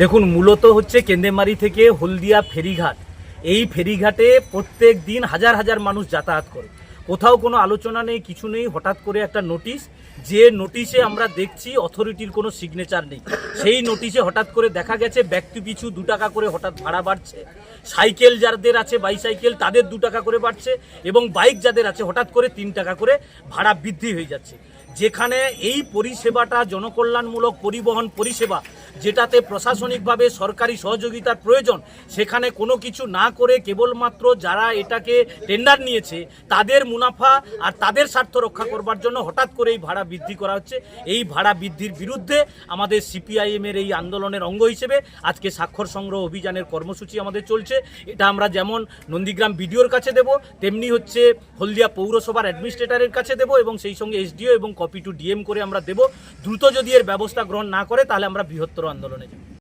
দেখুন, মূলত হচ্ছে কেন্দেমারি থেকে হলদিয়া ফেরিঘাট। এই ফেরিঘাটে প্রত্যেক দিন হাজার হাজার মানুষ যাতায়াত করে। কোথাও কোনো আলোচনা নেই, কিছু নেই, হঠাৎ করে একটা নোটিশ। যে নোটিশে আমরা দেখছি অথরিটির কোনো সিগনেচার নেই। সেই নোটিশে হঠাৎ করে দেখা গেছে, ব্যক্তি পিছু দু টাকা করে হঠাৎ ভাড়া বাড়ছে। সাইকেল যাদের আছে বাইসাইকেল তাদের দু টাকা করে বাড়ছে এবং বাইক যাদের আছে, হঠাৎ করে তিন টাকা করে ভাড়া বৃদ্ধি হয়ে যাচ্ছে। যেখানে এই পরিষেবাটা জনকল্যাণমূলক পরিবহন পরিষেবা যেটাতে প্রশাসনিকভাবে সরকারি সহযোগিতার প্রয়োজন, সেখানে কোনো কিছু না করে কেবলমাত্র যারা এটাকে টেন্ডার নিয়েছে, তাদের মুনাফা আর তাদের স্বার্থ রক্ষা করবার জন্য হঠাৎ করে এই ভাড়া বৃদ্ধি করা হচ্ছে। এই ভাড়া বৃদ্ধির বিরুদ্ধে আমাদের সিপিআইএমের এই আন্দোলনের অঙ্গ হিসেবে আজকে স্বাক্ষর সংগ্রহ অভিযানের কর্মসূচি আমাদের চলছে। এটা আমরা যেমন নন্দীগ্রাম বিডিওর কাছে দেব, তেমনি হচ্ছে হলদিয়া পৌরসভার অ্যাডমিনিস্ট্রেটরের কাছে দেব এবং সেই সঙ্গে এসডিও এবং কপি টু ডিএম করে আমরা দেব। দ্রুত যদি এর ব্যবস্থা গ্রহণ না করে, তাহলে আমরা বৃহত্তর আন্দোলনে যাব